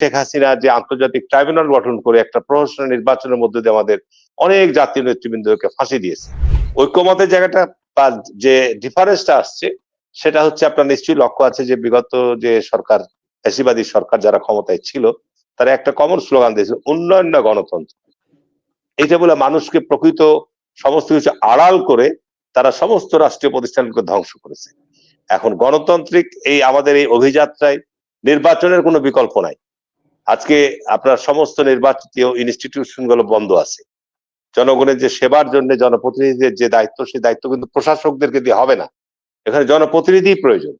শেখ হাসিনা যে আন্তর্জাতিক ট্রাইব্যুনাল গঠন করে একটা প্রহসনের নির্বাচনের মধ্যে দিয়ে আমাদের অনেক জাতীয় নেতৃবৃন্দকে ফাঁসি দিয়েছে। ঐক্যমতের জায়গাটা বা যে ডিফারেন্সটা আসছে, সেটা হচ্ছে আপনার নিশ্চয়ই লক্ষ্য আছে যে বিগত যে সরকার, ফ্যাসিবাদী সরকার যারা ক্ষমতায় ছিল, তারা একটা কমন স্লোগান দিয়েছিল উন্নয়ন না গণতন্ত্র। এটা বলে মানুষকে প্রকৃত সমস্ত কিছু আড়াল করে তারা সমস্ত রাষ্ট্রীয় প্রতিষ্ঠানকে ধ্বংস করেছে। এখন গণতান্ত্রিক এই আমাদের এই অভিযাত্রায় নির্বাচনের কোনো বিকল্প নাই। আজকে আপনার সমস্ত নির্বাচিত ইনস্টিটিউশনগুলো বন্ধ আছে। জনগণের যে সেবার জন্য, জনপ্রতিনিধিদের যে দায়িত্ব, সেই দায়িত্ব কিন্তু প্রশাসকদেরকে দিয়ে হবে না। এখানে জনপ্রতিনিধি প্রয়োজন।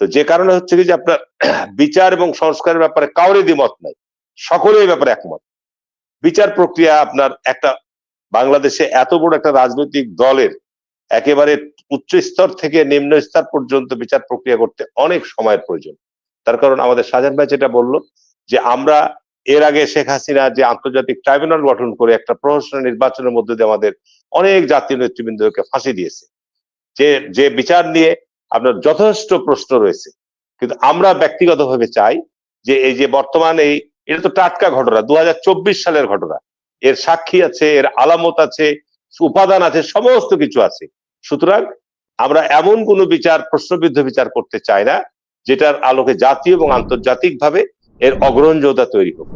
তো যে কারণে হচ্ছে কি যে আপনার বিচার এবং সংস্কারের ব্যাপারে কাউরে দ্বিমত নাই। সকলেই এই ব্যাপারে একমত। বিচার প্রক্রিয়া আপনার একটা, বাংলাদেশে এত বড় একটা রাজনৈতিক দলের একেবারে উচ্চ স্তর থেকে নিম্ন স্তর পর্যন্ত বিচার প্রক্রিয়া করতে অনেক সময়ের প্রয়োজন। তার কারণ আমাদের সাজান ভাই যেটা বলল যে আমরা এর আগে শেখ হাসিনা যে আন্তর্জাতিক ট্রাইব্যুনাল গঠন করে একটা প্রহসনের নির্বাচনের মধ্যে দিয়ে আমাদের অনেক জাতীয় নেতৃবৃন্দকে ফাঁসি দিয়েছে। যে যে বিচার নিয়ে আপনার যথেষ্ট প্রশ্ন রয়েছে। কিন্তু আমরা ব্যক্তিগতভাবে চাই যে এই যে বর্তমান এই, এটা তো টাটকা ঘটনা দু হাজার চব্বিশ সালের ঘটনা। এর সাক্ষী আছে, এর আলামত আছে, উপাদান আছে, সমস্ত কিছু আছে। সুতরাং আমরা এমন কোন বিচার, প্রশ্নবিদ্ধ বিচার করতে চাই না, যেটার আলোকে জাতীয় এবং আন্তর্জাতিক ভাবে এর অগ্রহণযোগ্যতা তৈরি হোক।